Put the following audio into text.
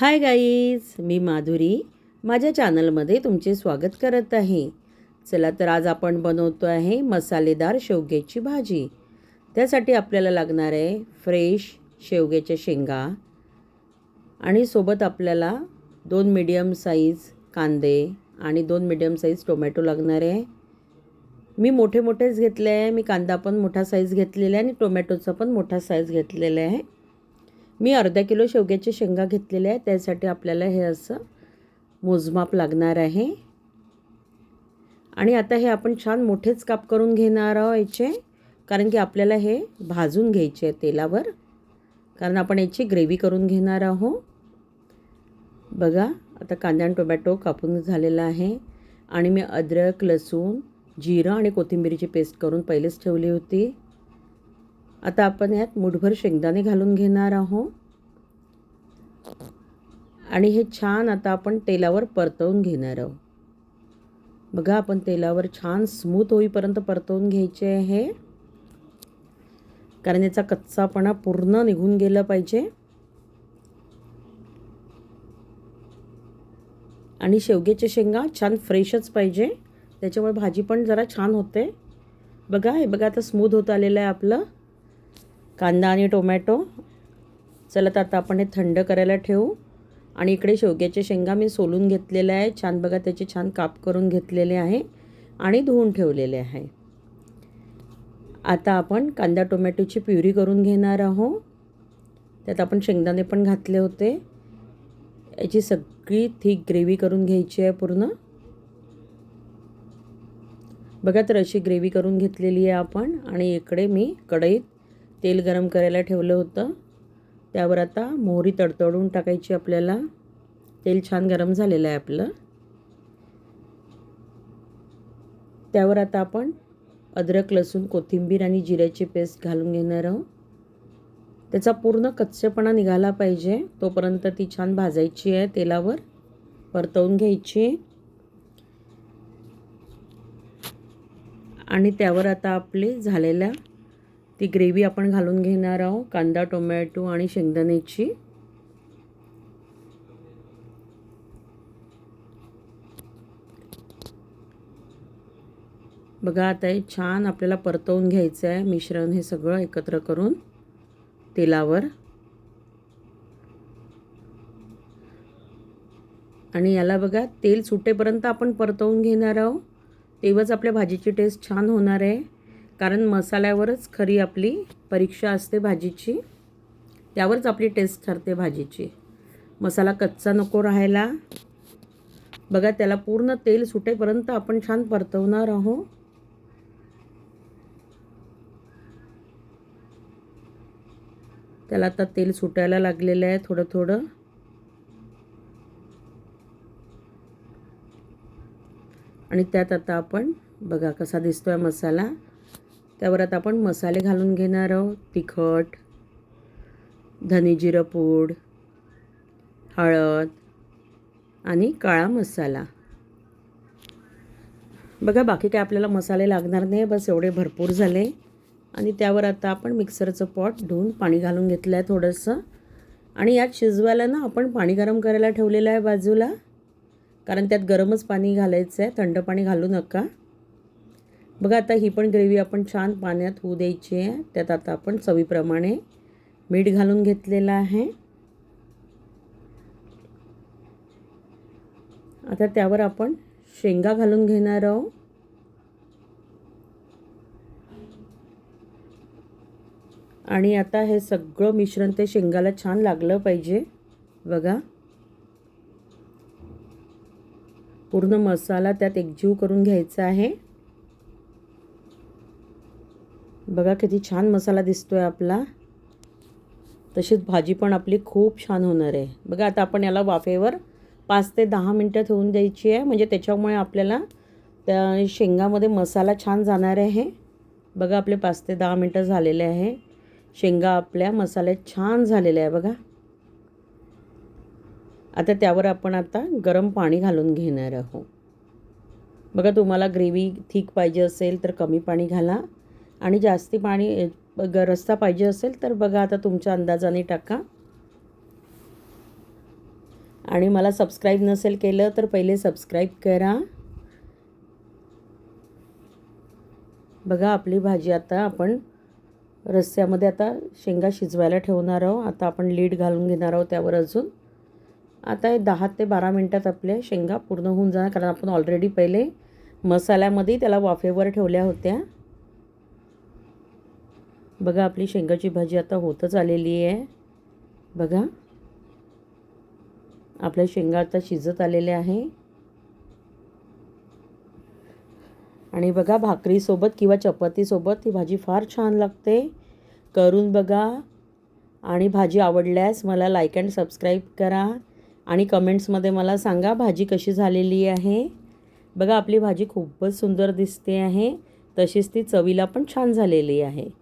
Hi guys मी माधुरी. माझ्या चॅनलमध्ये तुमचे स्वागत करत आहे. चला तर आज आपण बनवतो आहे मसालेदार शेवग्याची भाजी. त्यासाठी आपल्याला लागणार आहे फ्रेश शेवग्याच्या शेंगा आणि सोबत आपल्याला दोन मीडियम साईज कांदे आणि दोन मीडियम साईज टोमॅटो लागणार आहे. मी मोठे मोठेच घेतले आहे. मी कांदा पण मोठा साईज घेतलेला आहे आणि टोमॅटोचा पण मोठा साईज घेतलेला आहे. मी अर्धा किलो शेवग्याच्या शेंगा घेतलेल्या आहे त्यासाठी आपल्याला हे असं मोजमाप लागणार आहे. आणि आता हे आपण छान मोठेच काप करून घेणार आहोत याचे कारण की आपल्याला हे भाजून घ्यायचे आहे तेलावर कारण आपण याची ग्रेव्ही करून घेणार आहोत. बघा आता कांदा आणि टोमॅटो कापून झालेला आहे. आणि मी अद्रक लसूण जिरं आणि कोथिंबीरीची पेस्ट करून पहिलेच ठेवली होती. आता आपण यात मुठभर शेंगदाणे घालून घेणार आहोत. आणि हे छान आता आपण तेलावर परतवून घेणार आहोत. बघा आपण तेलावर छान स्मूथ होईपर्यंत परतवून घ्यायचे आहे. कारण याचा कच्चापणा पूर्ण निघून गेला पाहिजे. आणि शेवग्याच्या शेंगा छान फ्रेशच पाहिजे. त्याच्यामुळे भाजी पण जरा छान होते. बघा हे बघा आता स्मूथ होत आलेलं आहे आपलं. कांदा आणि टोमॅटो. चला तर आता आपण हे थंड करायला ठेवू. आणि इकडे शेवग्याच्या शेंगा मी सोलून घेतलेल्या आहे छान बघा त्याचे छान काप करून घेतलेले आहे आणि धुवून ठेवलेले आहे. आता आपण कांदा टोमॅटोची प्युरी करून घेणार आहोत. त्यात आपण शेंगदाणे पण घातले होते. याची सगळी थिक ग्रेव्ही करून घ्यायची आहे पूर्ण. बघा तर अशी ग्रेव्ही करून घेतलेली आहे आपण. आणि इकडे मी कढईत तेल गरम करायला ठेवलं होतं. त्यावर आता मोहरी तडतडून टाकायची आपल्याला. तेल छान गरम झालेलं आहे आपलं. त्यावर आता आपण अद्रक लसूण कोथिंबीर आणि जिऱ्याची पेस्ट घालून घेणार आहोत. त्याचा पूर्ण कच्चेपणा निघाला पाहिजे. तोपर्यंत ती छान भाजायची आहे तेलावर. परतवून घ्यायची. आणि त्यावर आता आपले झालेल्या ती ग्रेव्ही आपण घालून घेणार आहोत कांदा टोमॅटो आणि शेंगदाण्याची. बघा आता हे छान आपल्याला परतवून घ्यायचं आहे मिश्रण हे सगळं एकत्र करून तेलावर. आणि याला बघा तेल सुटेपर्यंत आपण परतवून घेणार आहोत. तेव्हाच आपल्या भाजीची टेस्ट छान होणार आहे. कारण मसाल्यावरच खरी आपली परीक्षा असते भाजीची. त्यावरच आपली टेस्ट ठरते भाजीची. मसाला कच्चा नको राहायला. बघा त्याला पूर्ण तेल सुटेपर्यंत आपण छान परतवणार आहोत. त्याला आता तेल सुटायला लागलेलं आहे थोडं थोडं. आणि त्यात आता आपण बघा कसा दिसतो आहे मसाला. त्यावर आता आपण मसाले घालून घेणार आहोत. तिखट धने पूड हळद आणि काळा मसाला. बघा बाकी काय आपल्याला मसाले लागणार नाही. बस एवढे भरपूर झाले. आणि त्यावर आता आपण मिक्सरचं पॉट धुवून पाणी घालून घेतलं आहे थोडंसं. आणि यात शिजवायला ना आपण पाणी गरम करायला ठेवलेलं आहे बाजूला. कारण त्यात गरमच पाणी घालायचं आहे थंड पाणी घालू नका. बघा आता ही पण ग्रेव्ही आपण छान पाण्यात होऊ द्यायची आहे. त्यात आता आपण चवीप्रमाणे मीठ घालून घेतलेलं आहे. आता त्यावर आपण शेंगा घालून घेणार आहोत. आणि आता हे सगळं मिश्रण ते शेंगाला छान लागलं पाहिजे. बघा. पूर्ण मसाला त्यात एकजीव करून घ्यायचा आहे. बघा किती छान मसाला दिसतो आहे आपला. तशीच भाजी पण आपली खूप छान होणार आहे. बघा आता आपण याला वाफेवर पाच ते दहा मिनटं ठेवून द्यायची आहे. म्हणजे त्याच्यामुळे आपल्याला त्या शेंगामध्ये मसाला छान जाणार आहे. बघा आपले पाच ते दहा मिनटं झालेले आहे. शेंगा आपल्या मसाल्यात छान झालेल्या आहे बघा. आता त्यावर आपण आता गरम पाणी घालून घेणार आहोत. बघा तुम्हाला ग्रेव्ही थिक पाहिजे असेल तर कमी पाणी घाला. आणि जास्ती पाणी ग पाहिजे असेल तर बघा आता तुमच्या अंदाजाने टाका. आणि मला सबस्क्राईब नसेल केलं तर पहिले सबस्क्राईब करा. बघा आपली भाजी आता आपण रस्स्यामध्ये आता शेंगा शिजवायला ठेवणार आहोत. आता आपण लीड घालून घेणार आहोत त्यावर अजून. आता हे दहा ते बारा मिनटात आपल्या शेंगा पूर्ण होऊन जाणार कारण आपण ऑलरेडी पहिले मसाल्यामध्ये त्याला वाफेवर ठेवल्या होत्या. बघा आपली शेंगाची भाजी आता होतच आलेली आहे. बघा. आपल्या शेंगा आता शिजत आलेल्या आहे. आणि बघा भाकरीसोबत किंवा चपातीसोबत ही भाजी फार छान लागते. करून बघा. आणि भाजी आवडल्यास मला लाईक अँड सबस्क्राईब करा. आणि कमेंट्समध्ये मला सांगा भाजी कशी झालेली आहे? बघा आपली भाजी खूपच सुंदर दिसते आहे. तशीच ती चवीला पण छान झालेली आहे.